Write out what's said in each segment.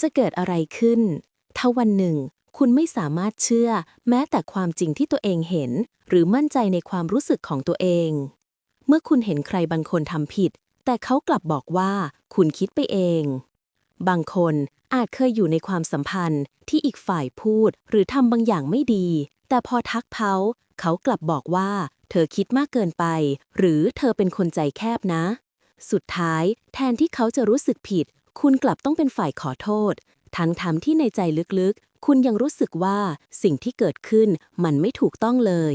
จะเกิดอะไรขึ้น ถ้าวันหนึ่ง คุณไม่สามารถเชื่อ แม้แต่ความจริงที่ตัวเองเห็น หรือมั่นใจในความรู้สึกของตัวเอง เมื่อคุณเห็นใครบางคนทำผิด แต่เขากลับบอกว่า คุณคิดไปเอง บางคนอาจเคยอยู่ในความสัมพันธ์ที่อีกฝ่ายพูด หรือทำบางอย่างไม่ดี แต่พอทักเขาเขากลับบอกว่า เธอคิดมากเกินไป หรือเธอเป็นคนใจแคบนะ สุดท้าย แทนที่เขาจะรู้สึกผิด คุณกลับต้องเป็นฝ่ายขอโทษ ทั้งทำที่ในใจลึกๆ คุณยังรู้สึกว่าสิ่งที่เกิดขึ้นมันไม่ถูกต้องเลย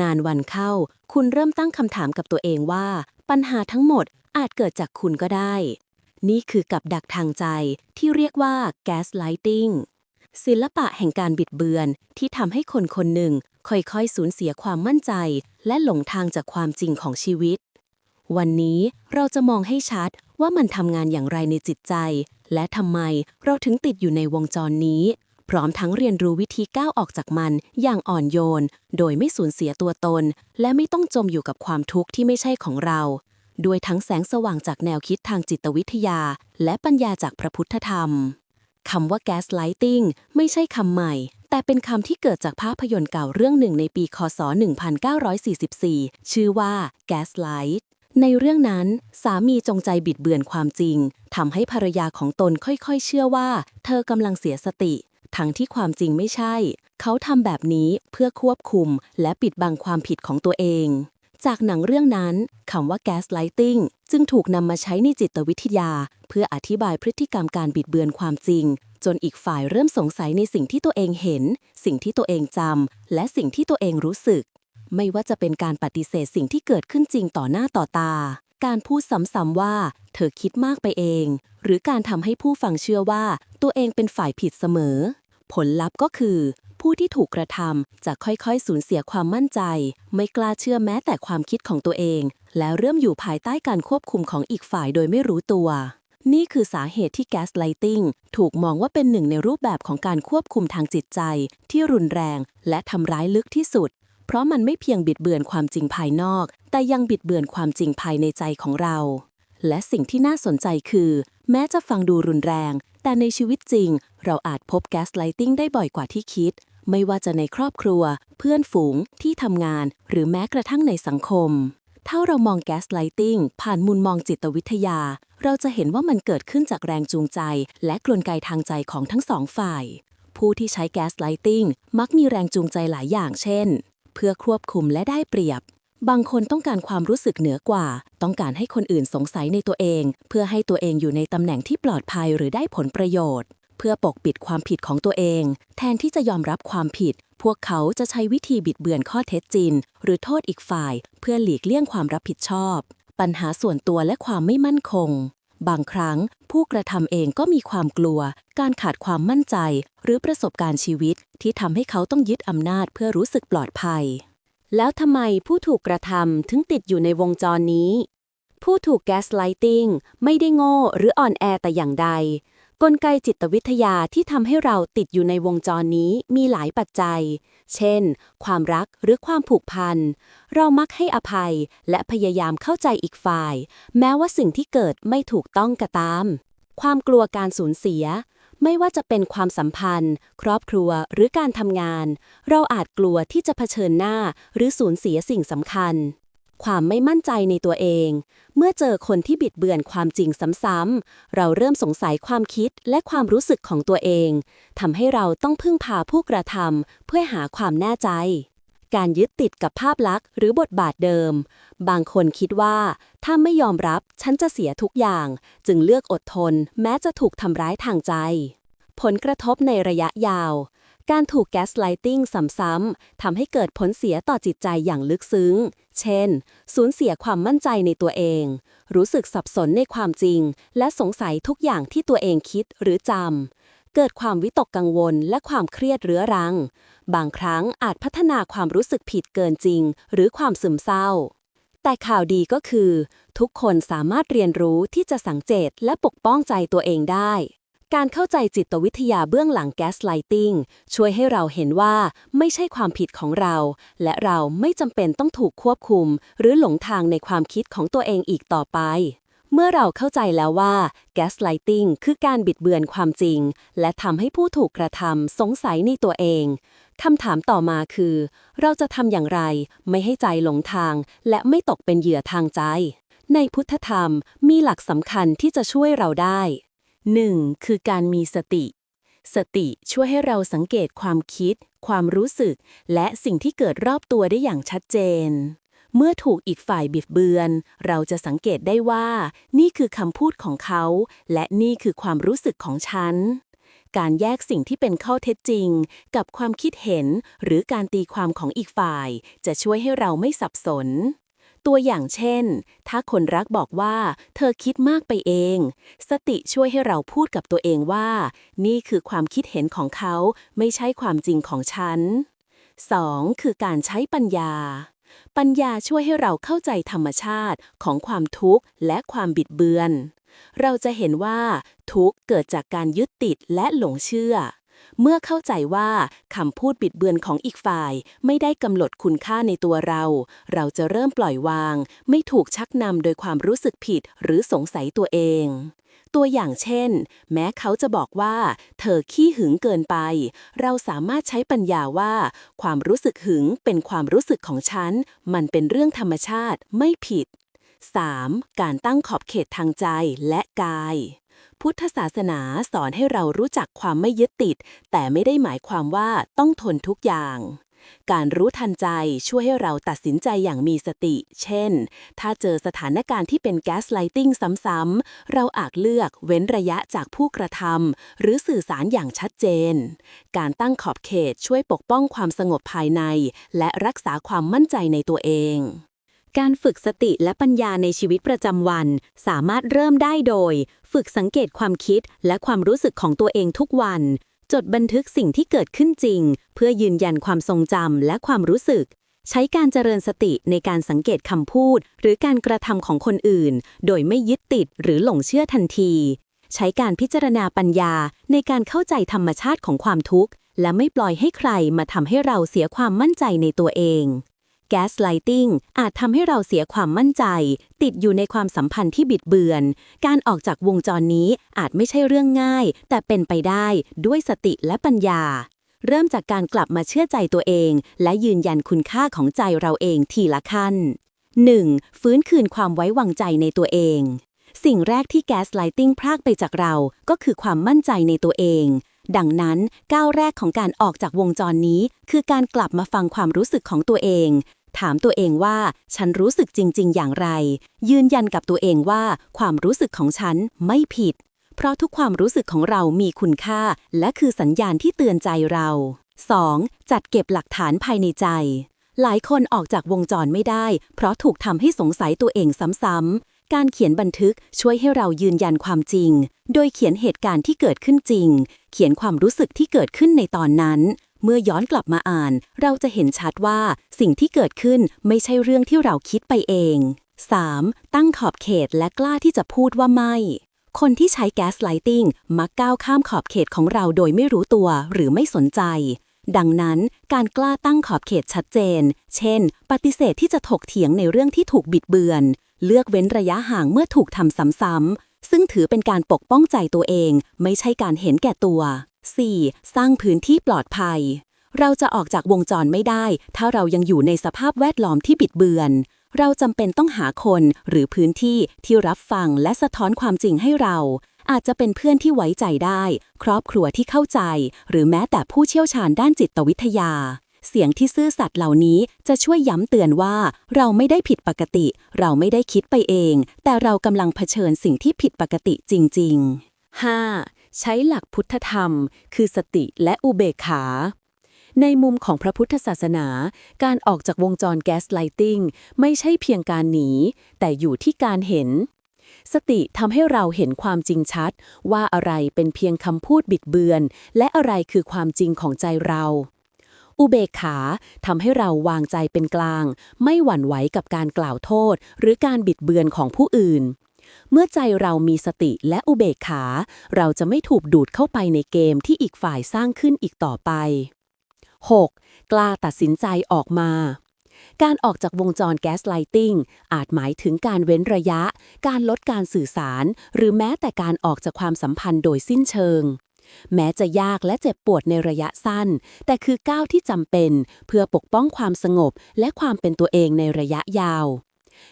นานวันเข้า คุณเริ่มตั้งคำถามกับตัวเองว่า ปัญหาทั้งหมดอาจเกิดจากคุณก็ได้ นี่คือกับดักทางใจที่เรียกว่า gaslighting ศิลปะแห่งการบิดเบือนที่ทำให้คนคนหนึ่งค่อยๆสูญเสียความมั่นใจ และหลงทางจากความจริงของชีวิต วันนี้เราจะมองให้ชัดว่ามันทำงานอย่างไรในจิตใจ และทำไมเราถึงติดอยู่ในวงจรนี้ พร้อมทั้งเรียนรู้วิธีก้าวออกจากมันอย่างอ่อนโยน โดยไม่สูญเสียตัวตน และไม่ต้องจมอยู่กับความทุกข์ที่ไม่ใช่ของเรา ด้วยทั้งแสงสว่างจากแนวคิดทางจิตวิทยา และปัญญาจากพระพุทธธรรมคำว่า gaslighting ไม่ใช่คำใหม่ แต่เป็นคำที่เกิดจากภาพยนตร์เก่าเรื่องหนึ่งในปี คศ 1944 ชื่อว่า gaslight ในเรื่องนั้นสามีจงใจบิดเบือนความจริงทำให้ภรรยาของตนค่อยๆ เชื่อว่า เธอกำลังเสียสติ ทั้งที่ความจริงไม่ใช่ เขาทำแบบนี้เพื่อควบคุม และปิดบังความผิดของตัวเอง จากหนังเรื่องนั้นคำว่า gaslighting จึงถูกนำมาใช้ในจิตวิทยา เพื่ออธิบายพฤติกรรมการบิดเบือนความจริง จนอีกฝ่ายเริ่มสงสัยในสิ่งที่ตัวเองเห็น สิ่งที่ตัวเองจำและสิ่งที่ตัวเองรู้สึก ไม่ว่าจะเป็นการปฏิเสธสิ่งที่เกิดขึ้นจริงต่อหน้าต่อตา การพูดซ้ำๆว่า เธอคิดมากไปเอง หรือการทำให้ผู้ฟังเชื่อว่า ตัวเองเป็นฝ่ายผิดเสมอ ผลลัพธ์ก็คือ ผู้ที่ถูกกระทำจะค่อยๆ สูญเสียความมั่นใจ ไม่กล้าเชื่อแม้แต่ความคิดของตัวเอง แล้วเริ่มอยู่ภายใต้การควบคุมของอีกฝ่ายโดยไม่รู้ตัวนี่คือสาเหตุที่ gaslighting ถูกมองว่าเป็นหนึ่งในรูปแบบของการควบคุมทางจิตใจ ที่รุนแรงและทำร้ายลึกที่สุด เพราะมันไม่เพียงบิดเบือนความจริงภายนอก แต่ยังบิดเบือนความจริงภายในใจของเรา และสิ่งที่น่าสนใจคือ แม้จะฟังดูรุนแรง แต่ในชีวิตจริง เราอาจพบ gaslighting ได้บ่อยกว่าที่คิด ไม่ว่าจะในครอบครัว เพื่อนฝูง ที่ทำงาน หรือแม้กระทั่งในสังคม ถ้าเรามอง gaslighting ผ่านมุมมองจิตวิทยา เราจะเห็นว่ามันเกิดขึ้นจากแรงจูงใจ และกลไกทางใจของทั้งสองฝ่าย ผู้ที่ใช้ gaslighting มักมีแรงจูงใจหลายอย่างเช่น เพื่อควบคุมและได้เปรียบ บางคนต้องการความรู้สึกเหนือกว่า ต้องการให้คนอื่นสงสัยในตัวเอง เพื่อให้ตัวเองอยู่ในตำแหน่งที่ปลอดภัยหรือได้ผลประโยชน์ เพื่อปกปิดความผิดของตัวเอง แทนที่จะยอมรับความผิด พวกเขาจะใช้วิธีบิดเบือนข้อเท็จจริง หรือโทษอีกฝ่าย เพื่อหลีกเลี่ยงความรับผิดชอบ ปัญหาส่วนตัวและความไม่มั่นคง บางครั้งผู้กระทำเองก็มีความกลัว การขาดความมั่นใจ หรือประสบการณ์ชีวิตที่ทำให้เขาต้องยึดอำนาจเพื่อรู้สึกปลอดภัย แล้วทำไมผู้ถูกกระทำถึงติดอยู่ในวงจรนี้ ผู้ถูกแกสไลติงไม่ได้โง่หรืออ่อนแอแต่อย่างใด กลไกจิตวิทยาที่ทำให้เราติดอยู่ในวงจรนี้มีหลายปัจจัย เช่น ความรักหรือความผูกพัน เรามักให้อภัยและพยายามเข้าใจอีกฝ่าย แม้ว่าสิ่งที่เกิดไม่ถูกต้องก็ตาม ความกลัวการสูญเสีย ไม่ว่าจะเป็นความสัมพันธ์ ครอบครัวหรือการทำงาน เราอาจกลัวที่จะเผชิญหน้าหรือสูญเสียสิ่งสำคัญ ความไม่มั่นใจในตัวเอง เมื่อเจอคนที่บิดเบือนความจริงซ้ำๆ เราเริ่มสงสัยความคิดและความรู้สึกของตัวเองทำให้เราต้องพึ่งพาผู้กระทำเพื่อหาความแน่ใจ การยึดติดกับภาพลักษณ์หรือบทบาทเดิม บางคนคิดว่า ถ้าไม่ยอมรับฉันจะเสียทุกอย่าง จึงเลือกอดทน แม้จะถูกทำร้ายทางใจ ผลกระทบในระยะยาว การถูก gaslighting ซ้ำๆทำให้เกิดผลเสียต่อจิตใจอย่างลึกซึ้ง เช่น สูญเสียความมั่นใจในตัวเอง รู้สึกสับสนในความจริง และสงสัยทุกอย่างที่ตัวเองคิดหรือจำเกิดความวิตกกังวลและความเครียดเรื้อรัง บางครั้งอาจพัฒนาความรู้สึกผิดเกินจริง หรือความซึมเศร้า แต่ข่าวดีก็คือ ทุกคนสามารถเรียนรู้ที่จะสังเกตและปกป้องใจตัวเองได้ การเข้าใจจิตวิทยาเบื้องหลัง gaslighting ช่วยให้เราเห็นว่าไม่ใช่ความผิดของเรา และเราไม่จำเป็นต้องถูกควบคุม หรือหลงทางในความคิดของตัวเองอีกต่อไป เมื่อเราเข้าใจแล้วว่า gaslighting คือการบิดเบือนความจริง และทำให้ผู้ถูกกระทำสงสัยในตัวเองคำถามต่อมาคือ เราจะทำอย่างไร ไม่ให้ใจหลงทาง และไม่ตกเป็นเหยื่อทางใจ ในพุทธธรรมมีหลักสำคัญที่จะช่วยเราได้ 1. คือการมีสติ สติช่วยให้เราสังเกตความคิด ความรู้สึก และสิ่งที่เกิดรอบตัวได้อย่างชัดเจน เมื่อถูกอีกฝ่ายบิดเบือน เราจะสังเกตได้ว่า นี่คือคำพูดของเขา และนี่คือความรู้สึกของฉันการแยกสิ่งที่เป็นข้อเท็จจริง กับความคิดเห็น หรือการตีความของอีกฝ่าย จะช่วยให้เราไม่สับสน ตัวอย่างเช่น ถ้าคนรักบอกว่า เธอคิดมากไปเอง สติช่วยให้เราพูดกับตัวเองว่า นี่คือความคิดเห็นของเขาไม่ใช่ความจริงของฉัน 2. คือการใช้ปัญญา ปัญญาช่วยให้เราเข้าใจธรรมชาติของความทุกข์และความบิดเบือน เราจะเห็นว่า ทุกข์เกิดจากการยึดติดและหลงเชื่อ เมื่อเข้าใจว่าคำพูดบิดเบือนของอีกฝ่าย ไม่ได้กำหนดคุณค่าในตัวเรา เราจะเริ่มปล่อยวาง ไม่ถูกชักนำโดยความรู้สึกผิดหรือสงสัยตัวเอง ตัวอย่างเช่น แม้เขาจะบอกว่า เธอขี้หึงเกินไป เราสามารถใช้ปัญญาว่า ความรู้สึกหึงเป็นความรู้สึกของฉัน มันเป็นเรื่องธรรมชาติไม่ผิด 3. การตั้งขอบเขตทางใจและกาย พุทธศาสนาสอนให้เรารู้จักความไม่ยึดติด แต่ไม่ได้หมายความว่าต้องทนทุกอย่าง การรู้ทันใจช่วยให้เราตัดสินใจอย่างมีสติ เช่น ถ้าเจอสถานการณ์ที่เป็นแก๊สไลติงซ้ำๆ เราอาจเลือกเว้นระยะจากผู้กระทำหรือสื่อสารอย่างชัดเจน การตั้งขอบเขตช่วยปกป้องความสงบภายใน และรักษาความมั่นใจในตัวเอง การฝึกสติและปัญญาในชีวิตประจำวัน สามารถเริ่มได้โดย ฝึกสังเกตความคิดและความรู้สึกของตัวเองทุกวัน จดบันทึกสิ่งที่เกิดขึ้นจริง เพื่อยืนยันความทรงจำและความรู้สึก ใช้การเจริญสติในการสังเกตคำพูด หรือการกระทำของคนอื่น โดยไม่ยึดติดหรือหลงเชื่อทันที ใช้การพิจารณาปัญญาในการเข้าใจธรรมชาติของความทุกข์ และไม่ปล่อยให้ใครมาทำให้เราเสียความมั่นใจในตัวเอง Gaslighting อาจทำให้เราเสียความมั่นใจ ติดอยู่ในความสัมพันธ์ที่บิดเบือน การออกจากวงจรนี้อาจไม่ใช่เรื่องง่าย แต่เป็นไปได้ด้วยสติและปัญญา เริ่มจากการกลับมาเชื่อใจตัวเอง และยืนยันคุณค่าของใจเราเองทีละขั้น 1. ฟื้นคืนความไว้วางใจในตัวเองสิ่งแรกที่ Gaslighting พรากไปจากเรา ก็คือความมั่นใจในตัวเอง ดังนั้นก้าวแรกของการออกจากวงจรนี้ คือการกลับมาฟังความรู้สึกของตัวเอง ถามตัวเองว่าฉันรู้สึกจริง ๆ อย่างไร ยืนยันกับตัวเองว่าความรู้สึกของฉันไม่ผิด เพราะทุกความรู้สึกของเรามีคุณค่า และคือสัญญาณที่เตือนใจเรา 2. จัดเก็บหลักฐานภายในใจ หลายคนออกจากวงจรไม่ได้ เพราะถูกทำให้สงสัยตัวเองซ้ำๆ การเขียนบันทึกช่วยให้เรายืนยันความจริง โดยเขียนเหตุการณ์ที่เกิดขึ้นจริง เขียนความรู้สึกที่เกิดขึ้นในตอนนั้น เมื่อย้อนกลับมาอ่าน เราจะเห็นชัดว่าสิ่งที่เกิดขึ้นไม่ใช่เรื่องที่เราคิดไปเอง 3. ตั้งขอบเขตและกล้าที่จะพูดว่าไม่ คนที่ใช้แก๊สไลติงมักก้าวข้ามขอบเขตของเราโดยไม่รู้ตัวหรือไม่สนใจ ดังนั้นการกล้าตั้งขอบเขตชัดเจน เช่น ปฏิเสธที่จะถกเถียงในเรื่องที่ถูกบิดเบือน เลือกเว้นระยะห่างเมื่อถูกทำซ้ำๆซึ่งถือเป็นการปกป้องใจตัวเอง ไม่ใช่การเห็นแก่ตัว 4. สร้างพื้นที่ปลอดภัย เราจะออกจากวงจรไม่ได้ ถ้าเรายังอยู่ในสภาพแวดล้อมที่บิดเบือน เราจำเป็นต้องหาคนหรือพื้นที่ที่รับฟังและสะท้อนความจริงให้เรา อาจจะเป็นเพื่อนที่ไว้ใจได้ ครอบครัวที่เข้าใจ หรือแม้แต่ผู้เชี่ยวชาญด้านจิตวิทยา เสียงที่ซื่อสัตย์เหล่านี้จะช่วยย้ำเตือนว่า เราไม่ได้ผิดปกติ เราไม่ได้คิดไปเอง แต่เรากำลังเผชิญสิ่งที่ผิดปกติจริง ๆ 5. ใช้หลักพุทธธรรม คือสติและอุเบกขา ในมุมของพระพุทธศาสนา การออกจากวงจรแก๊สไลติงไม่ใช่เพียงการหนี แต่อยู่ที่การเห็น สติทำให้เราเห็นความจริงชัด ว่าอะไรเป็นเพียงคำพูดบิดเบือน และอะไรคือความจริงของใจเราอุเบกขาทำให้เราวางใจเป็นกลาง ไม่หวั่นไหวกับการกล่าวโทษ หรือการบิดเบือนของผู้อื่น เมื่อใจเรามีสติและอุเบกขา เราจะไม่ถูกดูดเข้าไปในเกมที่อีกฝ่ายสร้างขึ้นอีกต่อไป 6. กล้าตัดสินใจออกมา การออกจากวงจรแก๊สไลติงอาจหมายถึงการเว้นระยะ การลดการสื่อสาร หรือแม้แต่การออกจากความสัมพันธ์โดยสิ้นเชิง แม้จะยากและเจ็บปวดในระยะสั้น แต่คือก้าวที่จำเป็น เพื่อปกป้องความสงบและความเป็นตัวเองในระยะยาว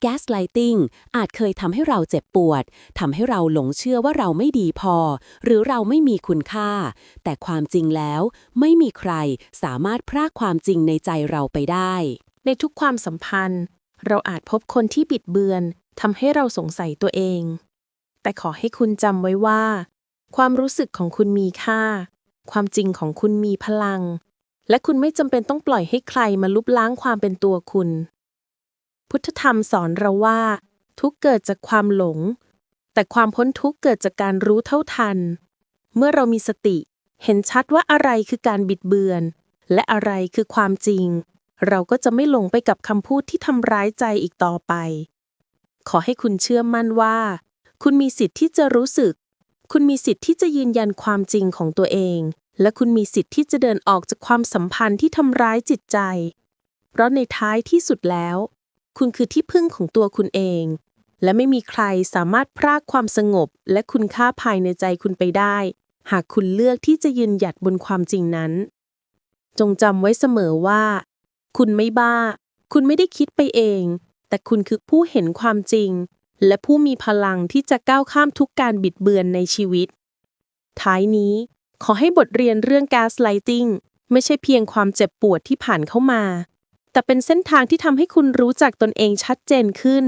แก๊สไลติงอาจเคยทำให้เราเจ็บปวดทำให้เราหลงเชื่อว่าเราไม่ดีพอ หรือเราไม่มีคุณค่า แต่ความจริงแล้วไม่มีใครสามารถพรากความจริงในใจเราไปได้ ในทุกความสัมพันธ์ เราอาจพบคนที่บิดเบือนทำให้เราสงสัยตัวเอง แต่ขอให้คุณจำไว้ว่า ความรู้สึกของคุณมีค่า ความจริงของคุณมีพลัง และคุณไม่จำเป็นต้องปล่อยให้ใครมาลุบล้างความเป็นตัวคุณ พุทธธรรมสอนเราว่า ทุกเกิดจากความหลง แต่ความพ้นทุกเกิดจากการรู้เท่าทัน เมื่อเรามีสติ เห็นชัดว่าอะไรคือการบิดเบือน และอะไรคือความจริง เราก็จะไม่หลงไปกับคำพูดที่ทำร้ายใจอีกต่อไป ขอให้คุณเชื่อมั่นว่า คุณมีสิทธิ์ที่จะรู้สึก คุณมีสิทธิ์ที่จะยืนยันความจริงของตัวเอง และคุณมีสิทธิ์ที่จะเดินออกจากความสัมพันธ์ที่ทำร้ายจิตใจ เพราะในท้ายที่สุดแล้ว คุณคือที่พึ่งของตัวคุณเอง และไม่มีใครสามารถพรากความสงบ และคุณค่าภายในใจคุณไปได้ หากคุณเลือกที่จะยืนหยัดบนความจริงนั้น จงจำไว้เสมอว่า คุณไม่บ้า คุณไม่ได้คิดไปเอง แต่คุณคือผู้เห็นความจริง และผู้มีพลังที่จะก้าวข้ามทุกการบิดเบือนในชีวิต ท้ายนี้ขอให้บทเรียนเรื่อง gaslighting ไม่ใช่เพียงความเจ็บปวดที่ผ่านเข้ามา แต่เป็นเส้นทางที่ทำให้คุณรู้จักตนเองชัดเจนขึ้น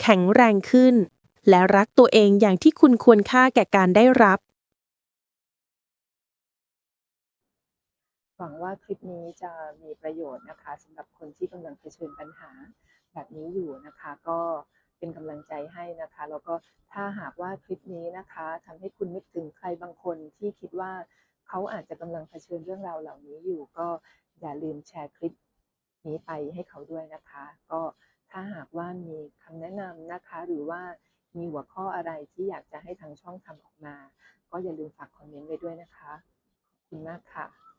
แข็งแรงขึ้น และรักตัวเองอย่างที่คุณควรค่าแก่การได้รับ หวังว่าคลิปนี้จะมีประโยชน์นะคะสำหรับคนที่กำลังเผชิญปัญหาแบบนี้อยู่นะคะ ก็เป็นกำลังใจให้นะคะ แล้วก็ถ้าหากว่าคลิปนี้นะคะทำให้คุณนึกถึงใครบางคนที่คิดว่าเขาอาจจะกำลังเผชิญเรื่องราวเหล่านี้อยู่ ก็อย่าลืมแชร์คลิป นี้ไปให้เขาด้วยนะคะ ก็ถ้าหากว่ามีคำแนะนำนะคะ หรือว่ามีหัวข้ออะไรที่อยากจะให้ทางช่องทำออกมา ก็อย่าลืมฝากคอมเมนต์ไว้ด้วยนะคะ ขอบคุณมากค่ะ